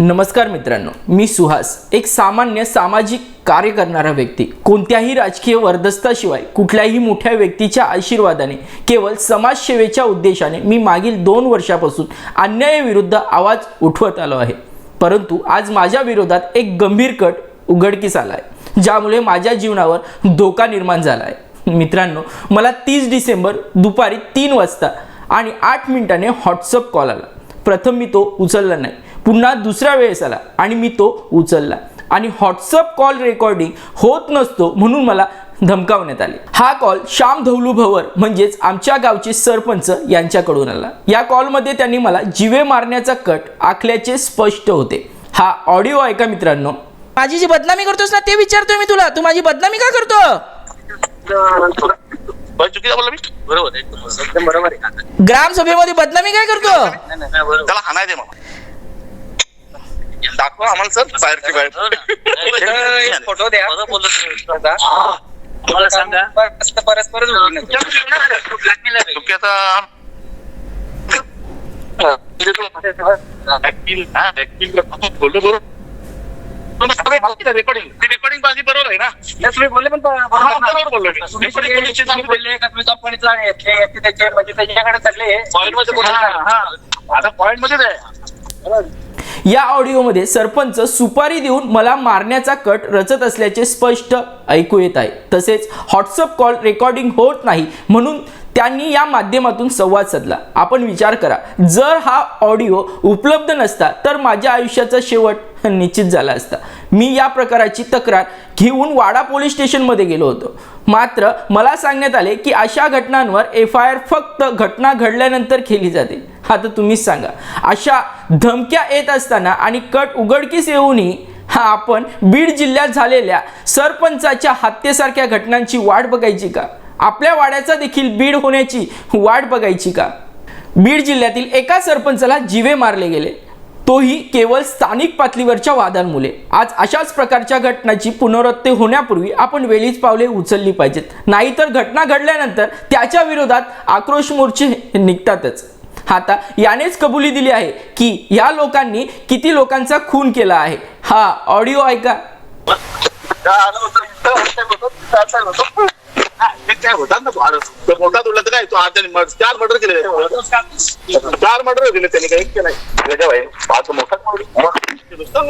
नमस्कार मित्रांनो मी सुहास एक सामान्य सामाजिक कार्य करणारा व्यक्ती. कोणत्याही राजकीय वरदस्ताशिवाय कुठल्याही मोठ्या व्यक्तीच्या आशीर्वादाने केवळ समाजसेवेच्या उद्देशाने मी मागील दोन वर्षापासून अन्यायाविरुद्ध आवाज उठवत आलो आहे. परंतु आज माझ्या विरोधात एक गंभीर कट उघडकीस आला आहे ज्यामुळे माझ्या जीवनावर धोका निर्माण झाला आहे मित्रांनो मला तीस डिसेंबर दुपारी तीन वाजता आणि आठ मिनिटाने व्हॉट्सअप कॉल आला. प्रथम मी तो उचलला नाही पुन्हा दुसऱ्या वेळेस आला आणि मी तो उचलला. आणि व्हॉट्सअप कॉल रेकॉर्डिंग होत नसतो म्हणून मला धमकावण्यात आले. हा कॉल श्याम धवलू भवर म्हणजेच आमच्या गावचे सरपंच यांच्याकडून आला. या कॉलमध्ये त्यांनी मला जिवे मारण्याचा कट आखल्याचे स्पष्ट होते. हा ऑडिओ ऐका मित्रांनो. माझी जी बदनामी करतोस ना ते विचारतोय मी तुला. तू माझी बदनामी का करतो? बरं, चुकीचं बोललो मी? बरोबर आहे. एकदम बरोबर आहे ग्रामसभेमध्ये बदनामी काय करतो? त्याला हाणाय दे मला. दाखवा आम्हाला सर बाहेरची बाहेर. फोटो द्या. मला सांगा. परस्पर चुकीचा रेकॉर्डिंग रेकॉर्डिंग माझी बरोबर आहे ना. तुम्ही बोलले पण बरोबर बोललो बोलले कंपनीचा म्हणजे त्याच्याकडे सगळे Point मध्ये. हा, हा. आता पॉइंट मध्येच आहे. या ऑडिओमध्ये सरपंच सुपारी देऊन मला मारण्याचा कट रचत असल्याचे स्पष्ट ऐकू येत आहे. तसेच व्हॉट्सअप कॉल रेकॉर्डिंग होत नाही म्हणून त्यांनी या माध्यमातून संवाद साधला. आपण विचार करा जर हा ऑडिओ उपलब्ध नसता तर माझ्या आयुष्याचा शेवट निश्चित झाला असता. मी या प्रकाराची तक्रार घेऊन वाडा पोलीस स्टेशनमध्ये गेलो होतो. मात्र मला सांगण्यात आले की अशा घटनांवर एफ आय आर फक्त घटना घडल्यानंतर केली जाते. आता तुम्हीच सांगा. अशा धमक्या येत असताना आणि कट उघडकीस येऊनही हा आपण बीड जिल्ह्यात झालेल्या सरपंचाच्या हत्येसारख्या घटनांची वाट बघायची का? आपल्या वाड्याचा देखील बीड होण्याची वाट बघायची का? बीड जिल्ह्यातील एका सरपंचाला जिवे मारले गेले. तोही केवळ स्थानिक पातळीवरच्या वादांमुळे. आज अशाच प्रकारच्या घटनाची पुनरावृत्ती होण्यापूर्वी आपण वेळीच पावले उचलली पाहिजेत. नाहीतर घटना घडल्यानंतर त्याच्या विरोधात आक्रोश मोर्चे निघतातच. आता यानेच कबुली दिली आहे की या लोकांनी किती लोकांचा खून केला आहे. हा ऑडिओ ऐका. काय होतात ना मोठा तुडला तर काय तो आज त्याने चार मर्डर केले चार मर्डर केले त्याने काही केलं भाई आज मोठा नुसता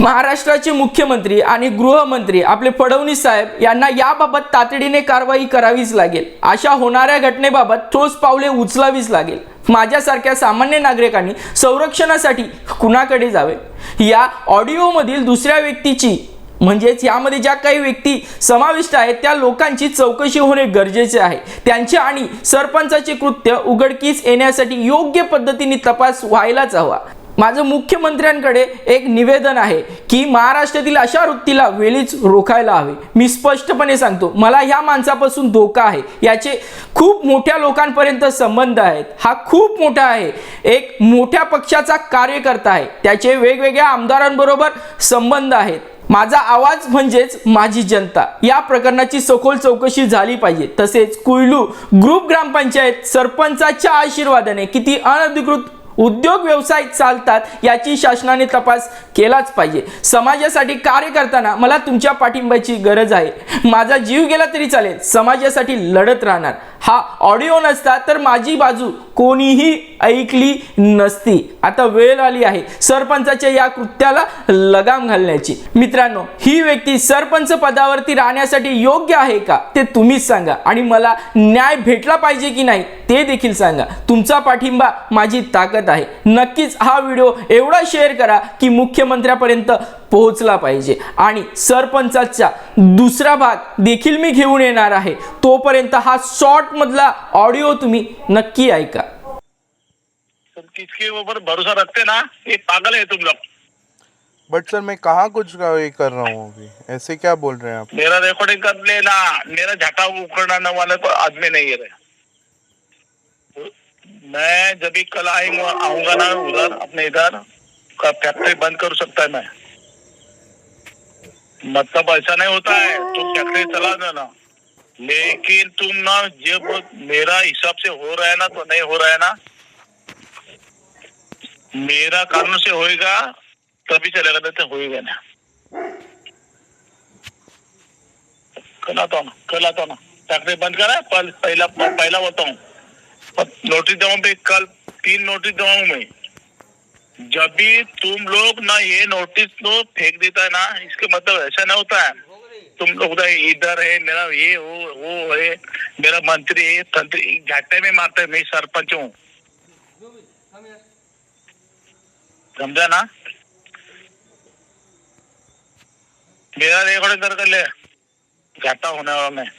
महाराष्ट्राचे मुख्यमंत्री आणि गृहमंत्री आपले फडणवीस साहेब यांना याबाबत तातडीने कारवाई करावीच लागेल. अशा होणाऱ्या घटनेबाबत ठोस पावले उचलावीच लागेल. माझ्यासारख्या सामान्य नागरिकांनी संरक्षणासाठी कुणाकडे जावे? या ऑडिओमधील दुसऱ्या व्यक्तीची म्हणजेच यामध्ये ज्या काही व्यक्ती समाविष्ट आहेत त्या लोकांची चौकशी होणे गरजेचे आहे. त्यांचे आणि सरपंचाचे कृत्य उघडकीस येण्यासाठी योग्य पद्धतीने तपास व्हायलाच हवा. माझं मुख्यमंत्र्यांकडे एक निवेदन आहे की महाराष्ट्रातील अशा वृत्तीला वेळीच रोखायला हवे. मी स्पष्टपणे सांगतो मला ह्या माणसापासून धोका आहे. याचे खूप मोठ्या लोकांपर्यंत संबंध आहेत. हा खूप मोठा आहे. एक मोठ्या पक्षाचा कार्यकर्ता आहे. त्याचे वेगवेगळ्या आमदारांबरोबर संबंध आहेत. माझा आवाज म्हणजेच माझी जनता. या प्रकरणाची सखोल चौकशी झाली पाहिजे. तसेच कुयलू ग्रुप ग्रामपंचायत सरपंचाच्या आशीर्वादाने किती अनधिकृत उद्योग व्यवसाय चालतात याची शासनाने तपास केलाच पाहिजे. समाजासाठी कार्य करताना मला तुमच्या पाठिंब्याची गरज आहे. माझा जीव गेला तरी चालेल. समाजासाठी लढत राहणार. हा ऑडिओ नसता तर माझी बाजू कोणीही ऐकली नसती. आता वेळ आली आहे सरपंचाच्या या कृत्याला लगाम घालण्याची. मित्रांनो ही व्यक्ती सरपंच पदावरती राहण्यासाठी योग्य आहे का ते तुम्हीच सांगा आणि मला न्याय भेटला पाहिजे की नाही ते देखील सांगा. तुमचा पाठिंबा माझी ताकद आहे. नक्कीच हा व्हिडिओ एवढा शेअर करा की मुख्यमंत्र्यापर्यंत पोहोचला पाहिजे. आणि सरपंचाचा दुसरा भाग देखील मी घेऊन येणार आहे. तोपर्यंत हा शॉर्टमधला ऑडिओ तुम्ही नक्की ऐका. किसके ऊपर भरोसा रखते ना? ये पागल है तुम लोग। बट सर मैं कहाँ कुछ का ये कर रहा हूँ अभी? ऐसे क्या बोल रहे हैं आप? मेरा रिकॉर्डिंग कर लेना। मेरा झटा उखड़ना वाला तो आदमी नहीं है मैं जब भी कल आऊँगा आऊँगा ना उधर अपने इधर का फैक्ट्री बंद कर सकता है मैं? मतलब ऐसा नहीं होता है। तुम फैक्ट्री चला देना लेकिन तुम ना जब मेरा हिसाब से हो रहा है ना तो नहीं हो रहा है ना। मेरा कानून से होएगा तभी चलेगा नहीं तो होएगा ना। कल आता हूँ कल आता हूँ टाकने बंद करा पल, पहला पहला बताऊँ नोटिस दूँ पे कल तीन नोटिस दूँ मैं। जब भी तुम लोग ना ये नोटिस लो फेंक देता है ना इसके मतलब ऐसा ना होता है। तुम लोग ना इधर है मेरा ये वो वो है मेरा मंत्री है तंत्री घाटे में मारते है मैं सरपंच हूँ। समजा ना? मेरा रेकॉर्ड कर कर ले। घाटा होने वाला मैं।